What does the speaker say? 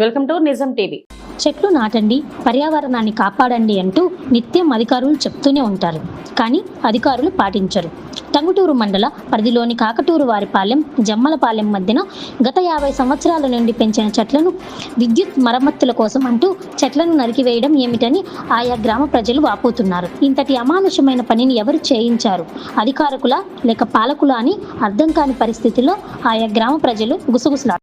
Welcome to నిజం TV. చెట్లు నాటండి పర్యావరణాన్ని కాపాడండి అంటూ నిత్యం అధికారులు చెప్తూనే ఉంటారు. కానీ అధికారులు పాటించరు. టంగుటూరు మండల పరిధిలోని కాకటూరు వారిపాలెం జమ్మలపాలెం మధ్యన గత యాభై సంవత్సరాల నుండి పెంచిన చెట్లను విద్యుత్ మరమ్మతుల కోసం అంటూ చెట్లను నరికివేయడం ఏమిటని ఆయా గ్రామ ప్రజలు వాపోతున్నారు. ఇంతటి అమానుషమైన పనిని ఎవరు చేయించారు? అధికారకుల లేక పాలకుల అని అర్థం కాని పరిస్థితిలో ఆయా గ్రామ ప్రజలు గుసగుసలాడు